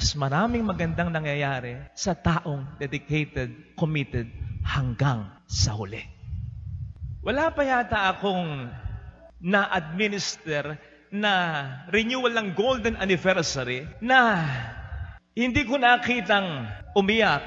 mas maraming magandang nangyayari sa taong dedicated, committed hanggang sa huli. Wala pa yata akong na-administer na renewal ng golden anniversary na hindi ko nakitang umiyak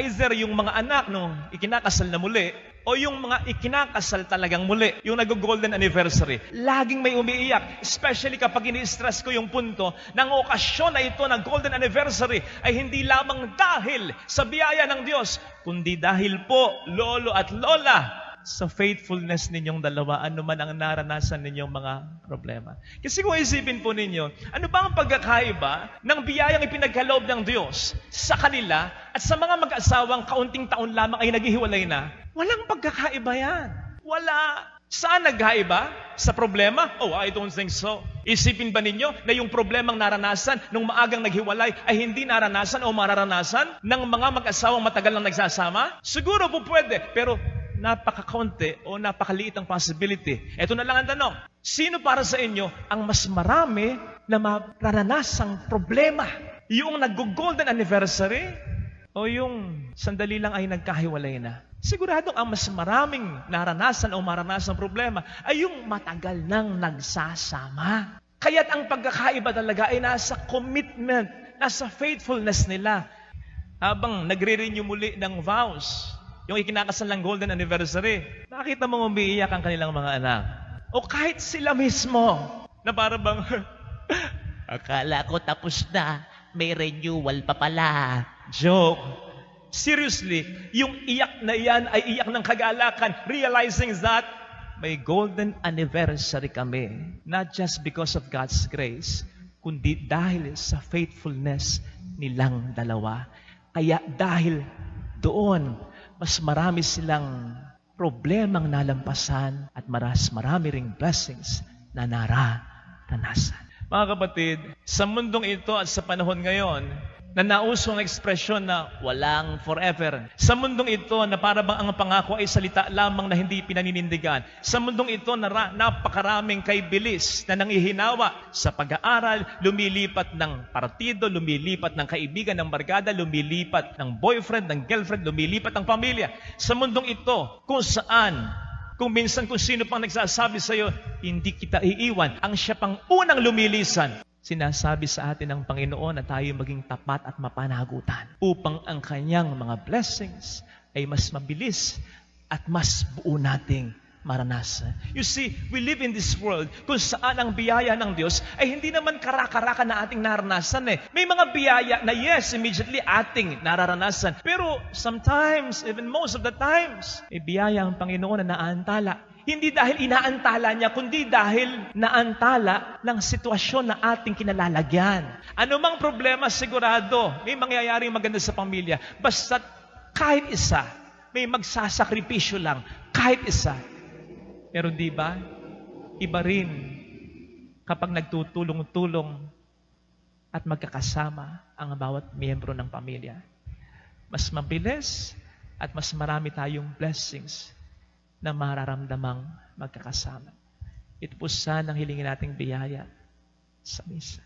either yung mga anak nung ikinakasal na muli o yung mga ikinakasal talagang muli, yung nag-golden anniversary. Laging may umiiyak, especially kapag ini-stress ko yung punto ng okasyon na ito ng golden anniversary ay hindi lamang dahil sa biyaya ng Diyos, kundi dahil po, lolo at lola, sa faithfulness ninyong dalawa, ano man ang naranasan ninyong mga problema. Kasi kung isipin po ninyo, ano ba ang pagkakaiba ng biyayang ipinagkaloob ng Diyos sa kanila at sa mga mag-asawang kaunting taon lamang ay naghihiwalay na? Walang pagkakaiba yan. Wala. Saan nagkaiba? Sa problema? Oh, I don't think so. Isipin ba ninyo na yung problemang naranasan nung maagang naghiwalay ay hindi naranasan o mararanasan ng mga mag-asawang matagal nang nagsasama? Siguro po pwede, pero napaka-kaunti o napakaliit ang possibility. Ito na lang ang tanong. Sino para sa inyo ang mas marami na mararanasang problema? Yung nag-golden anniversary o yung sandali lang ay nagkahiwalay na? Sigurado ang mas maraming naranasan o maranasang problema ay yung matagal nang nagsasama. Kaya't ang pagkakaiba talaga ay nasa commitment, nasa faithfulness nila. Habang nagre-renew muli ng vows, yung ikinakasal ng golden anniversary, nakita mo umiiyak ang kanilang mga anak. O kahit sila mismo, na para bang, Akala ko tapos na. May renewal pa pala. joke. Seriously, yung iyak na iyan ay iyak ng kagalakan, realizing that may golden anniversary kami. Not just because of God's grace, kundi dahil sa faithfulness nilang dalawa. Kaya dahil doon, mas marami silang problemang nalampasan at maras marami ring blessings na naranasan. Mga kapatid, sa mundong ito at sa panahon ngayon, na nauso ekspresyon na walang forever. Sa mundong ito na para bang ang pangako ay salita lamang na hindi pinaninindigan. Sa mundong ito na ra- napakaraming kaibilis na nangihinawa sa pag-aaral, lumilipat ng partido, lumilipat ng kaibigan, ng barkada, lumilipat ng boyfriend, ng girlfriend, lumilipat ng pamilya. Sa mundong ito, kung saan kung minsan kung sino pang nagsasabi sa iyo, hindi kita iiwan, ang siya pang unang lumilisan. Sinasabi sa atin ng Panginoon na tayo maging tapat at mapanagutan upang ang kanyang mga blessings ay mas mabilis at mas buo nating maranasan. You see, we live in this world kung saan ang biyaya ng Diyos ay hindi naman karakaraka na ating naranasan eh. May mga biyaya na yes, immediately ating nararanasan. Pero sometimes, even most of the times, may biyaya ang Panginoon na naantala hindi dahil inaantala niya, kundi dahil naantala ng sitwasyon na ating kinalalagyan. Ano mang problema, sigurado, may mangyayaring maganda sa pamilya. Basta kahit isa, may magsasakripisyo lang, kahit isa. Pero di ba, iba rin kapag nagtutulong-tulong at magkakasama ang bawat miyembro ng pamilya. Mas mabilis at mas marami tayong blessings na mararamdamang magkakasama. Ito po sana ang hilingin nating biyaya sa misa.